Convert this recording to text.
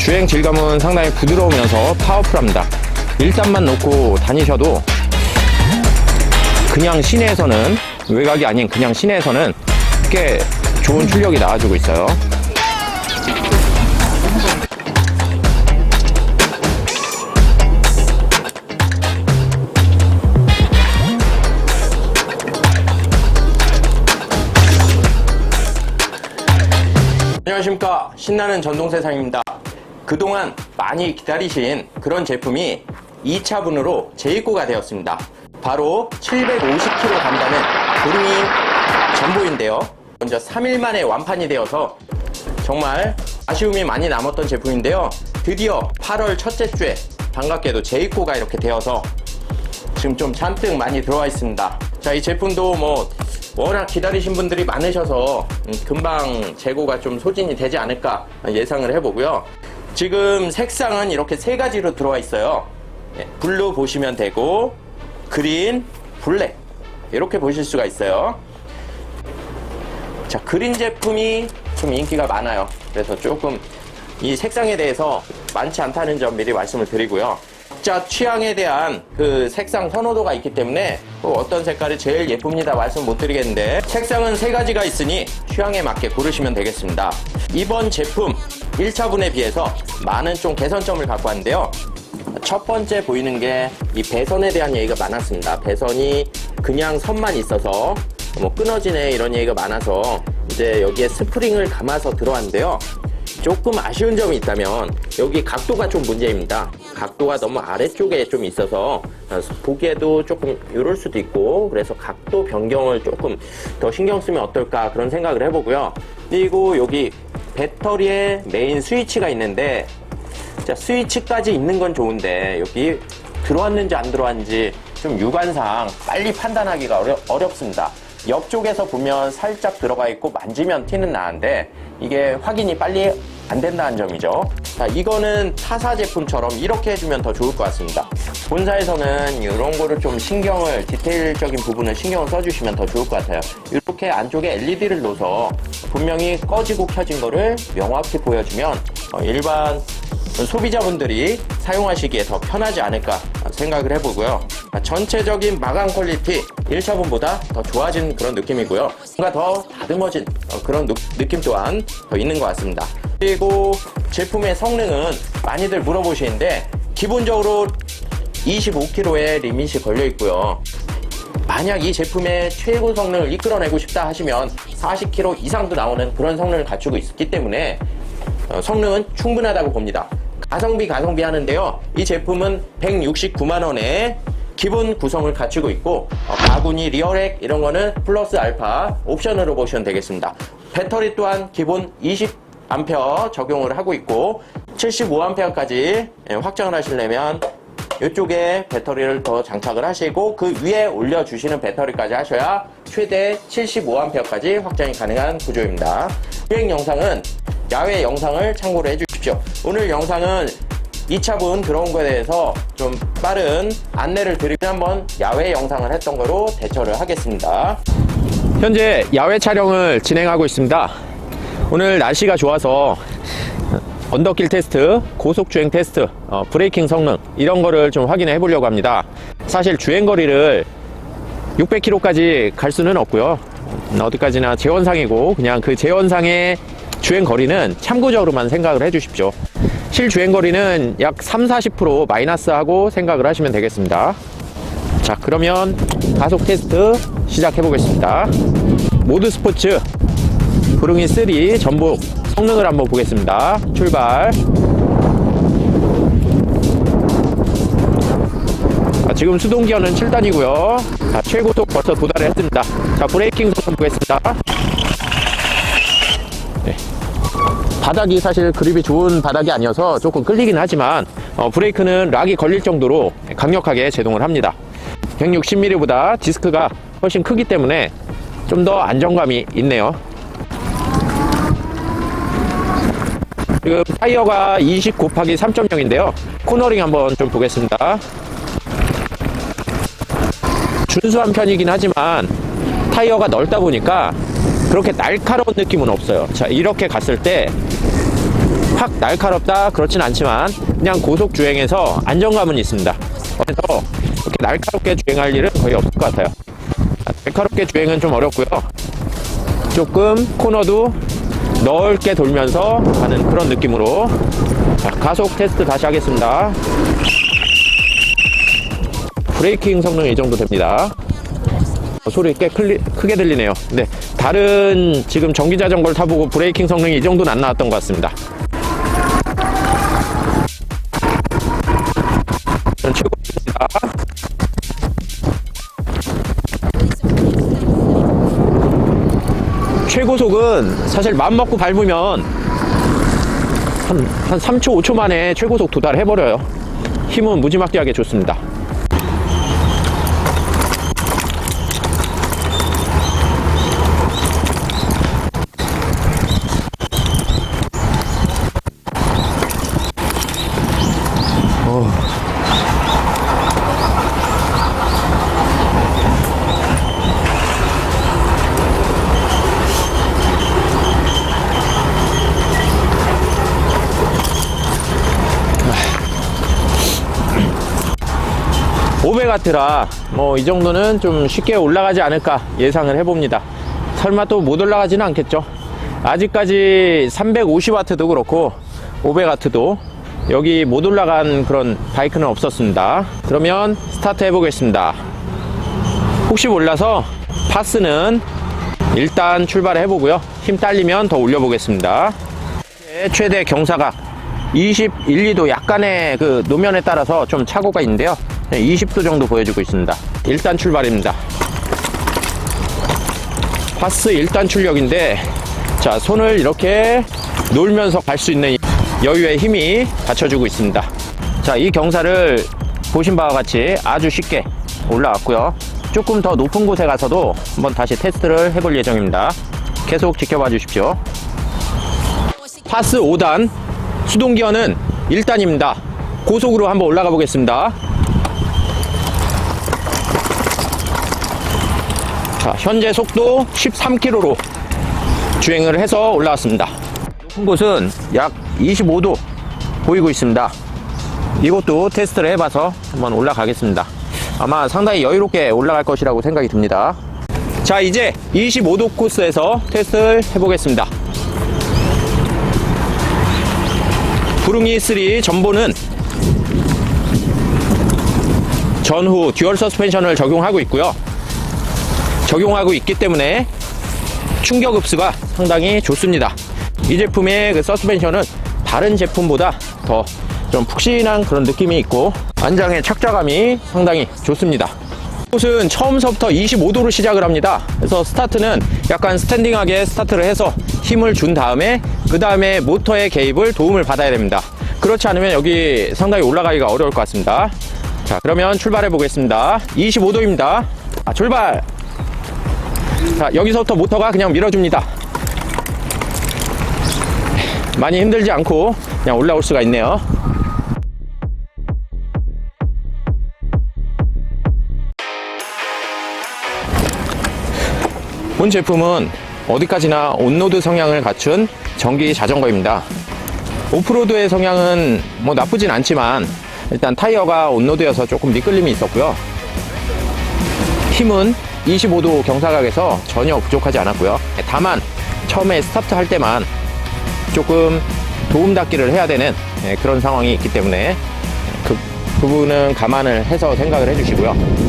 주행 질감은 상당히 부드러우면서 파워풀합니다. 일단만 놓고 다니셔도 그냥 시내에서는 외곽이 아닌 그냥 시내에서는 꽤 좋은 출력이 나와주고 있어요. 안녕하십니까 신나는 전동 세상입니다 그동안 많이 기다리신 그런 제품이 2차분으로 재입고가 되었습니다 바로 750kg 간다는 구름이 전보인데요 먼저 3일 만에 완판이 되어서 정말 아쉬움이 많이 남았던 제품인데요 드디어 8월 첫째 주에 반갑게도 재입고가 이렇게 되어서 지금 좀 잔뜩 많이 들어와 있습니다. 자, 이 제품도 뭐 워낙 기다리신 분들이 많으셔서 음, 금방 재고가 좀 소진이 되지 않을까 예상을 해보고요. 지금 색상은 이렇게 세 가지로 들어와 있어요. 예, 블루 보시면 되고 그린, 블랙 이렇게 보실 수가 있어요. 자, 그린 제품이 좀 인기가 많아요. 그래서 조금 이 색상에 대해서 많지 않다는 점 미리 말씀을 드리고요. 각자 취향에 대한 그 색상 선호도가 있기 때문에 또 어떤 색깔이 제일 예쁩니다 말씀 못 드리겠는데 색상은 세 가지가 있으니 취향에 맞게 고르시면 되겠습니다. 이번 제품 1차분에 비해서 많은 좀 개선점을 갖고 왔는데요. 첫 번째 보이는 게 이 배선에 대한 얘기가 많았습니다. 배선이 그냥 선만 있어서 뭐 끊어지네 이런 얘기가 많아서 이제 여기에 스프링을 감아서 들어왔는데요. 조금 아쉬운 점이 있다면 여기 각도가 좀 문제입니다. 각도가 너무 아래쪽에 좀 있어서 보기에도 조금 이럴 수도 있고 그래서 각도 변경을 조금 더 신경 쓰면 어떨까 그런 생각을 해보고요. 그리고 여기 배터리에 메인 스위치가 있는데 자, 스위치까지 있는 건 좋은데 여기 들어왔는지 안 들어왔는지 좀 육안상 빨리 판단하기가 어려, 어렵습니다. 옆쪽에서 보면 살짝 들어가 있고 만지면 티는 나는데 이게 확인이 빨리 안 된다는 점이죠. 자, 이거는 타사 제품처럼 이렇게 해주면 더 좋을 것 같습니다. 본사에서는 이런 거를 좀 신경을, 디테일적인 부분을 신경을 써주시면 더 좋을 것 같아요. 이렇게 안쪽에 LED를 넣어서 분명히 꺼지고 켜진 거를 명확히 보여주면 어, 일반 소비자분들이 사용하시기에 더 편하지 않을까 생각을 해보고요. 전체적인 마감 퀄리티 1차분보다 더 좋아진 그런 느낌이고요. 뭔가 더 다듬어진 어, 그런 느, 느낌 또한 더 있는 것 같습니다. 그리고 제품의 성능은 많이들 물어보시는데 기본적으로 25kg의 리밋이 걸려 있고요. 만약 이 제품의 최고 성능을 이끌어내고 싶다 하시면 40kg 이상도 나오는 그런 성능을 갖추고 있기 때문에 어, 성능은 충분하다고 봅니다. 가성비 가성비 하는데요. 이 제품은 169만 원에 기본 구성을 갖추고 있고 어, 바구니 리어렉 이런 거는 플러스 알파 옵션으로 보시면 되겠습니다. 배터리 또한 기본 20A 적용을 하고 있고 75A까지 예, 확장을 하시려면 이쪽에 배터리를 더 장착을 하시고 그 위에 올려주시는 배터리까지 하셔야 최대 75A까지 확장이 가능한 구조입니다. 주행 영상은 야외 영상을 참고로 해주십시오. 오늘 영상은 2차분 들어온 거에 대해서 좀 빠른 안내를 드리고 한번 야외 영상을 했던 거로 대처를 하겠습니다. 현재 야외 촬영을 진행하고 있습니다. 오늘 날씨가 좋아서 언더길 테스트, 고속주행 테스트, 어, 브레이킹 성능 이런 거를 좀 확인해 보려고 합니다. 사실 주행 거리를 600km까지 갈 수는 없고요. 음, 어디까지나 제원상이고 그냥 그 제원상의 주행 거리는 참고적으로만 생각을 해 주십시오. 실 주행 거리는 약 3, 40% 마이너스 하고 생각을 하시면 되겠습니다. 자, 그러면 가속 테스트 시작해 보겠습니다. 모드 스포츠 구릉이 3 전복 성능을 한번 보겠습니다. 출발. 자, 지금 수동 기어는 7단이고요. 자, 최고속 벌써 도달을 했습니다. 자, 브레이킹 성능 보겠습니다. 네. 바닥이 사실 그립이 좋은 바닥이 아니어서 조금 끌리긴 하지만 어, 브레이크는 락이 걸릴 정도로 강력하게 제동을 합니다. 160mm보다 디스크가 훨씬 크기 때문에 좀 더 안정감이 있네요. 지금 타이어가 20 곱하기 3.0인데요. 코너링 한번 좀 보겠습니다. 준수한 편이긴 하지만 타이어가 넓다 보니까 그렇게 날카로운 느낌은 없어요. 자, 이렇게 갔을 때 팍 날카롭다 그렇진 않지만 그냥 고속 주행에서 안정감은 있습니다. 그래서 이렇게 날카롭게 주행할 일은 거의 없을 것 같아요. 날카롭게 주행은 좀 어렵고요. 조금 코너도 넓게 돌면서 가는 그런 느낌으로 자, 가속 테스트 다시 하겠습니다. 브레이킹 성능이 이 정도 됩니다. 어, 소리 꽤 클리, 크게 들리네요. 근데 다른 지금 전기 자전거를 타보고 브레이킹 성능이 이 정도는 안 나왔던 것 같습니다. 최고속은 사실 마음 먹고 밟으면 한, 한 3초, 5초 만에 최고속 도달해버려요. 힘은 무지막지하게 좋습니다. 오베가트라 뭐 이 정도는 좀 쉽게 올라가지 않을까 예상을 해봅니다. 설마 또 못 올라가지는 않겠죠. 아직까지 350와트도 그렇고 500와트도 여기 못 올라간 그런 바이크는 없었습니다. 그러면 스타트 해보겠습니다. 혹시 몰라서 파스는 일단 출발해 보고요. 힘 딸리면 더 올려 보겠습니다. 네, 최대 경사각 21, 2도 약간의 그 노면에 따라서 좀 착오가 있는데요. 20도 정도 보여주고 있습니다. 일단 출발입니다. 파스 일단 출력인데 자 손을 이렇게 놀면서 갈 수 있는 여유의 힘이 받쳐주고 있습니다. 자 이 경사를 보신 바와 같이 아주 쉽게 올라왔고요. 조금 더 높은 곳에 가서도 한번 다시 테스트를 해볼 예정입니다. 계속 지켜봐 주십시오. 파스 5단 수동기어는 1단입니다. 고속으로 한번 올라가 보겠습니다. 현재 속도 13km로 주행을 해서 올라왔습니다. 높은 곳은 약 25도 보이고 있습니다. 이것도 테스트를 해봐서 한번 올라가겠습니다. 아마 상당히 여유롭게 올라갈 것이라고 생각이 듭니다. 자, 이제 25도 코스에서 테스트를 해보겠습니다. 부릉이 3 전보는 전후 듀얼 서스펜션을 적용하고 있고요. 적용하고 있기 때문에 충격 흡수가 상당히 좋습니다. 이 제품의 그 서스펜션은 다른 제품보다 더 좀 푹신한 그런 느낌이 있고 안장의 착자감이 상당히 좋습니다. 곳은 처음서부터 25도로 시작을 합니다. 그래서 스타트는 약간 스탠딩하게 스타트를 해서 힘을 준 다음에 그 다음에 모터의 개입을 도움을 받아야 됩니다. 그렇지 않으면 여기 상당히 올라가기가 어려울 것 같습니다. 자, 그러면 출발해 보겠습니다. 25도입니다. 아, 출발! 자, 여기서부터 모터가 그냥 밀어줍니다. 많이 힘들지 않고 그냥 올라올 수가 있네요. 본 제품은 어디까지나 온로드 성향을 갖춘 전기 자전거입니다. 오프로드의 성향은 뭐 나쁘진 않지만 일단 타이어가 온로드여서 조금 미끌림이 있었고요. 힘은 25도 경사각에서 전혀 부족하지 않았고요. 다만 처음에 스타트 할 때만 조금 도움 닫기를 해야 되는 예, 그런 상황이 있기 때문에 그 부분은 감안을 해서 생각을 해주시고요.